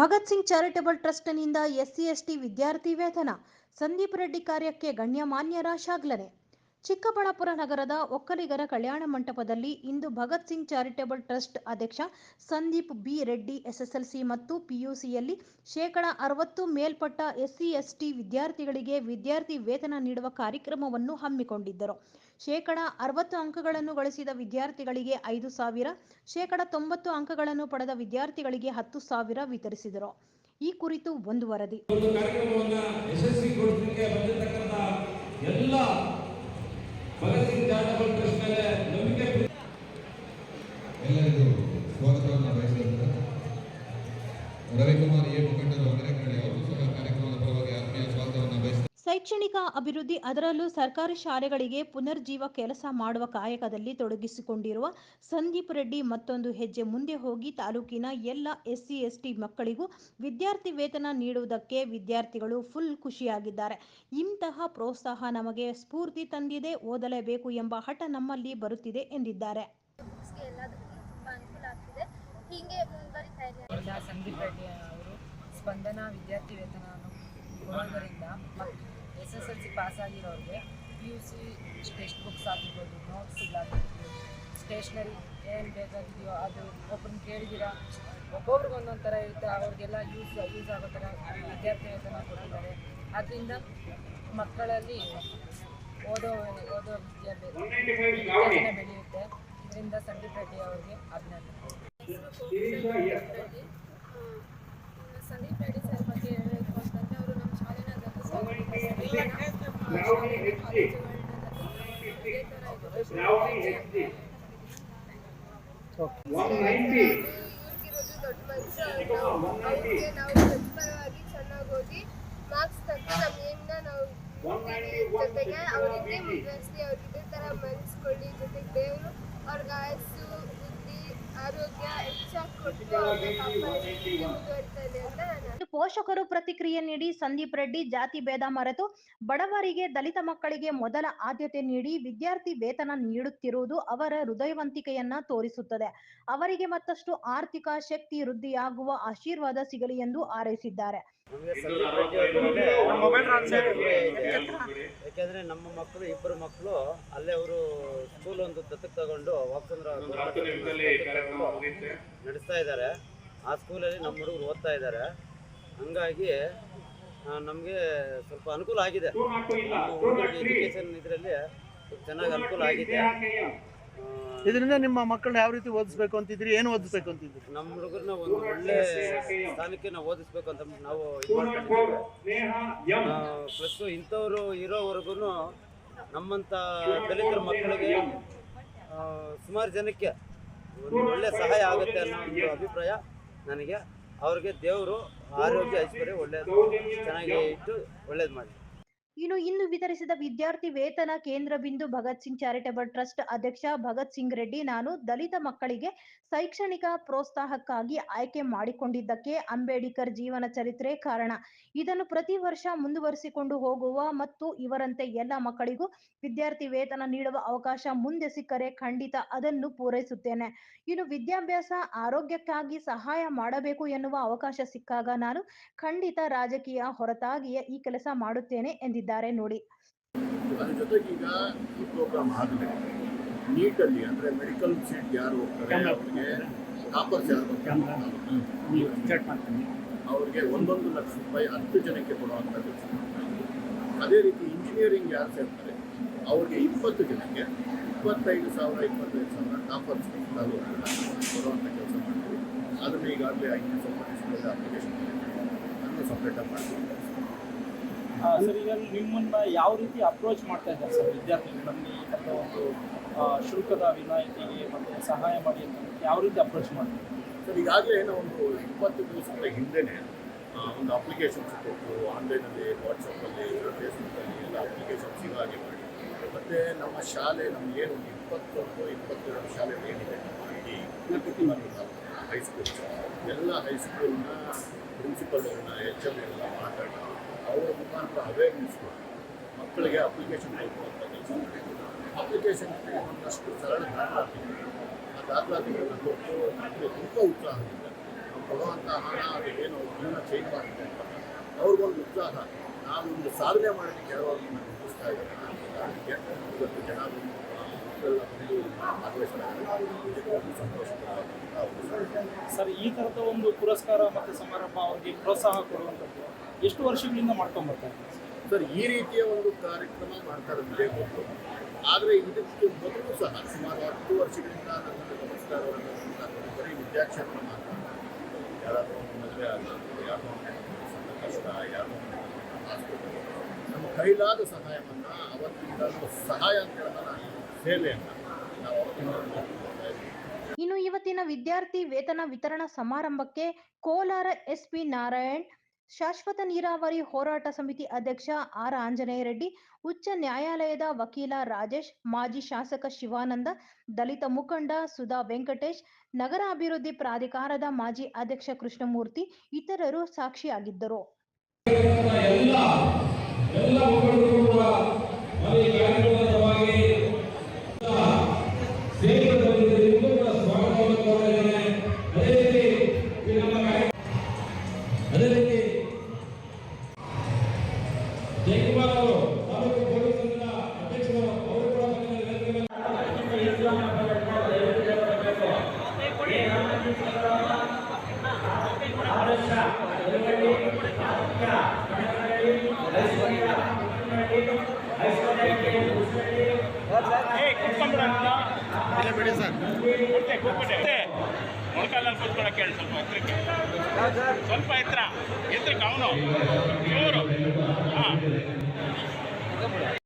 Bhagat Singh charitable ಟ್ರಸ್ಟ್ನಿಂದ SC ST ವಿದ್ಯಾರ್ಥಿ ವೇತನ ಸಂದೀಪ್ ರೆಡ್ಡಿ ಕಾರ್ಯಕ್ಕೆ ಗಣ್ಯಮಾನ್ಯರ ಶ್ಲಾಘನೆ ಚಿಕ್ಕಬಳ್ಳಾಪುರ ನಗರದ ಒಕ್ಕಲಿಗರ ಕಲ್ಯಾಣ ಮಂಟಪದಲ್ಲಿ ಇಂದು ಭಗತ್ ಸಿಂಗ್ ಚಾರಿಟೇಬಲ್ ಟ್ರಸ್ಟ್ ಅಧ್ಯಕ್ಷ ಸಂದೀಪ್ ಬಿ ರೆಡ್ಡಿ ಎಸ್ಎಸ್ಎಲ್ಸಿ ಮತ್ತು ಪಿಯುಸಿಯಲ್ಲಿ ಶೇಕಡ ಅರವತ್ತು ಮೇಲ್ಪಟ್ಟ ಎಸ್ಸಿ ಎಸ್ಟಿ ವಿದ್ಯಾರ್ಥಿಗಳಿಗೆ ವಿದ್ಯಾರ್ಥಿ ವೇತನ ನೀಡುವ ಕಾರ್ಯಕ್ರಮವನ್ನು ಹಮ್ಮಿಕೊಂಡಿದ್ದರು. ಶೇಕಡ ಅರವತ್ತು ಅಂಕಗಳನ್ನು ಗಳಿಸಿದ ವಿದ್ಯಾರ್ಥಿಗಳಿಗೆ ಐದು ಸಾವಿರ, ಶೇಕಡ ತೊಂಬತ್ತು ಅಂಕಗಳನ್ನು ಪಡೆದ ವಿದ್ಯಾರ್ಥಿಗಳಿಗೆ ಹತ್ತು ಸಾವಿರ ವಿತರಿಸಿದರು. ಈ ಕುರಿತು ಒಂದು ವರದಿ. ಎಲ್ಲ ಎಲ್ಲರಿಗೂ ಸ್ವಾಗತವನ್ನು ಬಯಸುತ್ತೇನೆ ರವಿಕುಮಾರ್ ಎ ಮುಖಂಡರು ಅಮೆರಿಕನಲ್ಲಿ ಅವರು ಸಹ ಕಾರ್ಯಕ್ರಮದ ಶೈಕ್ಷಣಿಕ ಅಭಿವೃದ್ಧಿ ಅದರಲ್ಲೂ ಸರ್ಕಾರಿ ಶಾಲೆಗಳಿಗೆ ಪುನರ್ಜೀವ ಕೆಲಸ ಮಾಡುವ ಕಾಯಕದಲ್ಲಿ ತೊಡಗಿಸಿಕೊಂಡಿರುವ ಸಂದೀಪ್ ರೆಡ್ಡಿ ಮತ್ತೊಂದು ಹೆಜ್ಜೆ ಮುಂದೆ ಹೋಗಿ ತಾಲೂಕಿನ ಎಲ್ಲ ಎಸ್ಸಿ ಎಸ್ಟಿ ಮಕ್ಕಳಿಗೂ ವಿದ್ಯಾರ್ಥಿ ವೇತನ ನೀಡುವುದಕ್ಕೆ ವಿದ್ಯಾರ್ಥಿಗಳು ಫುಲ್ ಖುಷಿಯಾಗಿದ್ದಾರೆ. ಇಂತಹ ಪ್ರೋತ್ಸಾಹ ನಮಗೆ ಸ್ಫೂರ್ತಿ ತಂದಿದೆ ಓದಲೇಬೇಕು ಎಂಬ ಹಠ ನಮ್ಮಲ್ಲಿ ಬರುತ್ತಿದೆ ಎಂದಿದ್ದಾರೆ. ಸಂದೀಪ್ ರೆಡ್ಡಿ ಅವರು ಸ್ಪಂದನ ವಿದ್ಯಾರ್ಥಿ ವೇತನವನ್ನು ಕೊಡೋದರಿಂದ S S L C pass ಆಗಿರೋರಿಗೆ P U C text books ಆಗಿರ್ಬೋದು ನೋಟ್ಸ್ಗಳಾಗಿರ್ಬೋದು ಸ್ಟೇಷ್ನರಿ ಏನು ಬೇಕಾಗಿದೆಯೋ ಅದು ಒಬ್ಬರನ್ನ ಕೇಳಿದ್ದೀರಾ? ಒಬ್ಬೊಬ್ರಿಗೆ ಒಂದೊಂದು ಥರ ಇರುತ್ತೆ ಅವ್ರಿಗೆಲ್ಲ ಯೂಸ್ ಯೂಸ್ ಆಗೋ ಥರ ವಿದ್ಯಾರ್ಥಿ ಥರ ಕೊಟ್ಟಿದ್ದಾರೆ. ಅದರಿಂದ ಮಕ್ಕಳಲ್ಲಿ ಓದೋ ಓದೋ ವಿದ್ಯಾಭ್ಯಾಸ ಬೆಳೆಯುತ್ತೆ. ಇದರಿಂದ ಸಂದೀಪ್ ರೆಡ್ಡಿ ಅವರಿಗೆ ಅಭಿನಂದನೆ ರೆಡ್ಡಿ ಆ, ಸಂದೀಪ್ ರೆಡ್ಡಿ ಸರ್ ಬಗ್ಗೆ ಹೇಳಬೇಕು ಅಂತಂದರೆ ಅವರು ನಮ್ಮ ಶಾಲೆನ ಇವ್ರಿಗಿರೋದು ದೊಡ್ಡ ಮನುಷ್ಯ ಅವ್ರಿಗೆ ನಾವು ಪ್ರತಿಫಲವಾಗಿ ಚೆನ್ನಾಗಿ ಓದಿ ಮಾರ್ಕ್ಸ್ ತಂದು ನಮ್ಮ ಏನ್ನ ನಾವು ಜೊತೆಗೆ ಅವ್ರಿಗೆ ಮುಂದುವರಿಸಿ ಅವ್ರಿಗೆ ಇದೇ ಥರ ಮನಸ್ಕೊಳ್ಳಿ ಜೊತೆಗೆ ದೇವರು ಅವ್ರಿಗೆ ಆಯಸ್ಸು ಬುದ್ಧಿ ಆರೋಗ್ಯ ಹೆಚ್ಚಾಗಿ ಕೊಟ್ಟು ಅವ್ರನ್ನ ಕಾಪಾಡಿ ಮುಂದುವರಿತಾನೆ ಅಂತ ನಾನು ಪೋಷಕರು ಪ್ರತಿಕ್ರಿಯೆ ನೀಡಿ ಸಂದೀಪ್ ರೆಡ್ಡಿ ಜಾತಿ ಭೇದ ಮರೆತು ಬಡವರಿಗೆ ದಲಿತ ಮಕ್ಕಳಿಗೆ ಮೊದಲ ಆದ್ಯತೆ ನೀಡಿ ವಿದ್ಯಾರ್ಥಿ ವೇತನ ನೀಡುತ್ತಿರುವುದು ಅವರ ಹೃದಯವಂತಿಕೆಯನ್ನ ತೋರಿಸುತ್ತದೆ. ಅವರಿಗೆ ಮತ್ತಷ್ಟು ಆರ್ಥಿಕ ಶಕ್ತಿ ವೃದ್ಧಿಯಾಗುವ ಆಶೀರ್ವಾದ ಸಿಗಲಿ ಎಂದು ಹಾರೈಸಿದ್ದಾರೆ. ಯಾಕೆಂದ್ರೆ ನಮ್ಮ ಮಕ್ಕಳು ಇಬ್ಬರು ಮಕ್ಕಳು ಅಲ್ಲೇ ಅವರು ಸ್ಕೂಲ್ ಒಂದು ದತ್ತಕ್ಕೆ ತಗೊಂಡು ವಾಕ್ಸಂದ್ರ ನಡೆಸ್ತಾ ಇದ್ದಾರೆ. ಆ ಸ್ಕೂಲಲ್ಲಿ ನಮ್ಮ ಹುಡುಗರು ಓದ್ತಾ ಇದ್ದಾರೆ. ಹಂಗಾಗಿ ನಮಗೆ ಸ್ವಲ್ಪ ಅನುಕೂಲ ಆಗಿದೆ. ಎಜುಕೇಶನ್ ಇದರಲ್ಲಿ ಚೆನ್ನಾಗಿ ಅನುಕೂಲ ಆಗಿದೆ. ಇದರಿಂದ ನಿಮ್ಮ ಮಕ್ಕಳನ್ನ ಯಾವ ರೀತಿ ಓದಿಸ್ಬೇಕು ಅಂತಿದ್ರಿ ಏನು ಓದಿಸ್ಬೇಕು ಅಂತಿದ್ರಿ ನಮ್ಮ ಹುಡುಗರನ್ನ ಒಂದು ಒಳ್ಳೆ ಸ್ಥಾನಕ್ಕೆ ನಾವು ಓದಿಸ್ಬೇಕು ಅಂತ ನಾವು ಪ್ಲಸ್ ಇಂಥವ್ರು ಇರೋವರೆಗೂ ನಮ್ಮಂಥ ದಲಿತರ ಮಕ್ಕಳಿಗೆ ಸುಮಾರು ಜನಕ್ಕೆ ಒಂದು ಒಳ್ಳೆ ಸಹಾಯ ಆಗುತ್ತೆ ಅನ್ನೋ ಒಂದು ಅಭಿಪ್ರಾಯ ನನಗೆ. ಅವ್ರಿಗೆ ದೇವರು ಆರೋಗ್ಯ ಐಶ್ವರ್ಯ ಒಳ್ಳೇದು. ಚೆನ್ನಾಗಿ ಇಟ್ಟು ಒಳ್ಳೇದು ಮಾಡಿ. ಇನ್ನು ಇಂದು ವಿತರಿಸಿದ ವಿದ್ಯಾರ್ಥಿ ವೇತನ ಕೇಂದ್ರ ಬಿಂದು ಭಗತ್ ಸಿಂಗ್ ಚಾರಿಟೇಬಲ್ ಟ್ರಸ್ಟ್ ಅಧ್ಯಕ್ಷ ಭಗತ್ ಸಿಂಗ್ ರೆಡ್ಡಿ ನಾನು ದಲಿತ ಮಕ್ಕಳಿಗೆ ಶೈಕ್ಷಣಿಕ ಪ್ರೋತ್ಸಾಹಕ್ಕಾಗಿ ಆಯ್ಕೆ ಮಾಡಿಕೊಂಡಿದ್ದಕ್ಕೆ ಅಂಬೇಡ್ಕರ್ ಜೀವನ ಚರಿತ್ರೆ ಕಾರಣ. ಇದನ್ನು ಪ್ರತಿ ವರ್ಷ ಮುಂದುವರಿಸಿಕೊಂಡು ಹೋಗುವ ಮತ್ತು ಇವರಂತೆ ಎಲ್ಲ ಮಕ್ಕಳಿಗೂ ವಿದ್ಯಾರ್ಥಿ ವೇತನ ನೀಡುವ ಅವಕಾಶ ಮುಂದೆ ಸಿಕ್ಕರೆ ಖಂಡಿತ ಅದನ್ನು ಪೂರೈಸುತ್ತೇನೆ. ಇನ್ನು ವಿದ್ಯಾಭ್ಯಾಸ ಆರೋಗ್ಯಕ್ಕಾಗಿ ಸಹಾಯ ಮಾಡಬೇಕು ಎನ್ನುವ ಅವಕಾಶ ಸಿಕ್ಕಾಗ ನಾನು ಖಂಡಿತ ರಾಜಕೀಯ ಹೊರತಾಗಿಯೇ ಈ ಕೆಲಸ ಮಾಡುತ್ತೇನೆ ಎಂದಿದ್ದಾರೆ. ನೋಡಿ. ಅದ್ರ ಜೊತೆಗೆ ಈಗ ಈ ಪ್ರೋಗ್ರಾಮ್ ಆಗಿದೆ ನೀಟಲ್ಲಿ ಅಂದರೆ ಮೆಡಿಕಲ್ ಸೀಟ್ ಯಾರು ಹೋಗ್ತಾರೆ ಅವ್ರಿಗೆ ಟಾಪರ್ಸ್ ಯಾರು ಅವ್ರಿಗೆ ಒಂದೊಂದು ಲಕ್ಷ ರೂಪಾಯಿ ಹತ್ತು ಜನಕ್ಕೆ ಕೊಡುವಂಥ ಕೆಲಸ ಮಾಡ್ತಾ ಅದೇ ರೀತಿ ಇಂಜಿನಿಯರಿಂಗ್ ಯಾರು ಸೇರ್ತಾರೆ ಅವ್ರಿಗೆ ಇಪ್ಪತ್ತು ಜನಕ್ಕೆ ಇಪ್ಪತ್ತೈದು ಸಾವಿರ ಇಪ್ಪತ್ತೈದು ಸಾವಿರ ಟಾಪರ್ಸ್ ಕೊಡುವಂಥ ಕೆಲಸ ಮಾಡ್ತೀವಿ. ಅದನ್ನು ಈಗಾಗಲೇ ಐದು ಸಂಬಂಧಿಸಿದ ಅಪ್ಲಿಕೇಶನ್ ಅದನ್ನು ಸಪ್ರೇಟಾಗಿ ಮಾಡ್ತೀವಿ. ಸರ್ ಈಗ ನಿಮ್ಮನ್ನ ಯಾವ ರೀತಿ ಅಪ್ರೋಚ್ ಮಾಡ್ತಾ ಇದ್ದಾರೆ ಸರ್ ವಿದ್ಯಾರ್ಥಿಗಳಲ್ಲಿ? ಈ ಒಂದು ಶುಲ್ಕದ ವಿನಾಯಿತಿಗೆ ಮತ್ತು ಸಹಾಯ ಮಾಡಿ ಅಂತ ಯಾವ ರೀತಿ ಅಪ್ರೋಚ್ ಮಾಡ್ತಾರೆ? ಸರ್ ಈಗಾಗಲೇ ಏನೋ ಒಂದು ಇಪ್ಪತ್ತು ದಿವಸಗಳ ಹಿಂದೆನೇ ಒಂದು ಅಪ್ಲಿಕೇಶನ್ಸ್ ಕೊಟ್ಟು ಆನ್ಲೈನಲ್ಲಿ ವಾಟ್ಸಪ್ಪಲ್ಲಿ ಫೇಸ್ಬುಕ್ಕಲ್ಲಿ ಎಲ್ಲ ಅಪ್ಲಿಕೇಶನ್ಸ್ ಹಾಗೆ ಮಾಡಿ. ಮತ್ತು ನಮ್ಮ ಶಾಲೆ ನಮ್ಗೆ ಏನು ಇಪ್ಪತ್ತೊಂದು ಇಪ್ಪತ್ತೆರಡು ಶಾಲೆ ಏನಿದೆ ಇಡೀ ಹೈಸ್ಕೂಲ್ ಎಲ್ಲ ಹೈಸ್ಕೂಲ್ನ ಪ್ರಿನ್ಸಿಪಲ್ ಅವ್ರನ್ನ ಎಚ್ ಎಂ ಎಲ್ಲ ಮಾತಾಡಿ ಅವರ ಮುಖಾಂತರ ಅವೇರ್ನೆಸ್ ಮಕ್ಕಳಿಗೆ ಅಪ್ಲಿಕೇಶನ್ ಹಾಕುವಂಥ ಕೆಲಸ ಅಪ್ಲಿಕೇಶನ್ ಒಂದಷ್ಟು ಸರಳ ದಾಖಲಾತಿ ಆ ದಾಖಲಾತಿಗಳನ್ನ ಕೊಟ್ಟು ತುಂಬ ಉತ್ಸಾಹದಿಂದ ನಾವು ಕೊಡುವಂಥ ಹಣ ಅದು ಏನು ಜೀವನ ಚೇಂಜ್ ಮಾಡುತ್ತೆ ಅಂತ. ಅವ್ರಿಗೊಂದು ಉತ್ಸಾಹ. ನಾವೊಂದು ಸಾಧನೆ ಮಾಡೋದಕ್ಕೆ ಯಾರೋ ನಾನು ಉಳಿಸ್ತಾ ಅದಕ್ಕೆ ಇವತ್ತು ಜನ ಒಂದು ಸರ್, ಈ ಥರದ ಒಂದು ಪುರಸ್ಕಾರ ಮತ್ತು ಸಮಾರಂಭ ಅವರಿಗೆ ಪ್ರೋತ್ಸಾಹ ಕೊಡುವಂಥದ್ದು? ಎಷ್ಟು ವರ್ಷಗಳಿಂದ ಮಾಡ್ಕೊಂಡು ಬರ್ತಾ ಇದ್ದಾರೆ ಸರ್ ಈ ರೀತಿಯ ಒಂದು ಕಾರ್ಯಕ್ರಮ ಮಾಡ್ತಾರೆ ಇರೋದಿದೆ ಗೊತ್ತು ಆದರೆ ಇದಕ್ಕೆ ಮೊದಲು ಸಹ ಸುಮಾರು ಹತ್ತು ವರ್ಷಗಳಿಂದ ನನ್ನ ನಮಸ್ಕಾರವನ್ನು ಬರೀ ವಿದ್ಯಾಕ್ಷೇತ್ರ ಮಾತ್ರ ಯಾರಾದರೂ ಒಂದು ಮದುವೆ ಆಗಲಿ ಯಾರೋ ಕಷ್ಟ ಯಾರೋ ನಮ್ಮ ಕೈಲಾದ ಸಹಾಯವನ್ನು ಅವತ್ತಿಂದ ಸಹಾಯ ಅಂತ ಹೇಳೋಣ ಸೇವೆಯನ್ನು ನಾವು ಅವತ್ತಿಂದ ಇನ್ನು ಇವತ್ತಿನ ವಿದ್ಯಾರ್ಥಿ ವೇತನ ವಿತರಣಾ ಸಮಾರಂಭಕ್ಕೆ ಕೋಲಾರ ಎಸ್ಪಿ ನಾರಾಯಣ್ ಶಾಶ್ವತ ನೀರಾವರಿ ಹೋರಾಟ ಸಮಿತಿ ಅಧ್ಯಕ್ಷ ಆರ್ ಆಂಜನೇಯ ರೆಡ್ಡಿ, ಉಚ್ಚ ನ್ಯಾಯಾಲಯದ ವಕೀಲ ರಾಜೇಶ್, ಮಾಜಿ ಶಾಸಕ ಶಿವಾನಂದ, ದಲಿತ ಮುಖಂಡ ಸುಧಾ ವೆಂಕಟೇಶ್, ನಗರ ಅಭಿವೃದ್ಧಿ ಪ್ರಾಧಿಕಾರದ ಮಾಜಿ ಅಧ್ಯಕ್ಷ ಕೃಷ್ಣಮೂರ್ತಿ ಇತರರು ಸಾಕ್ಷಿಯಾಗಿದ್ದರು. ಎಲ್ಲ ಎಲ್ಲ ಕೂತ್ಕೊಳಕ್ಕೆ ಹೇಳಿ ಸ್ವಲ್ಪ ಎತ್ತರಕ್ಕೆ ಸ್ವಲ್ಪ ಎತ್ತರ ಎತ್ತರಕ್ಕೆ ಇವರು ಹಾಂ.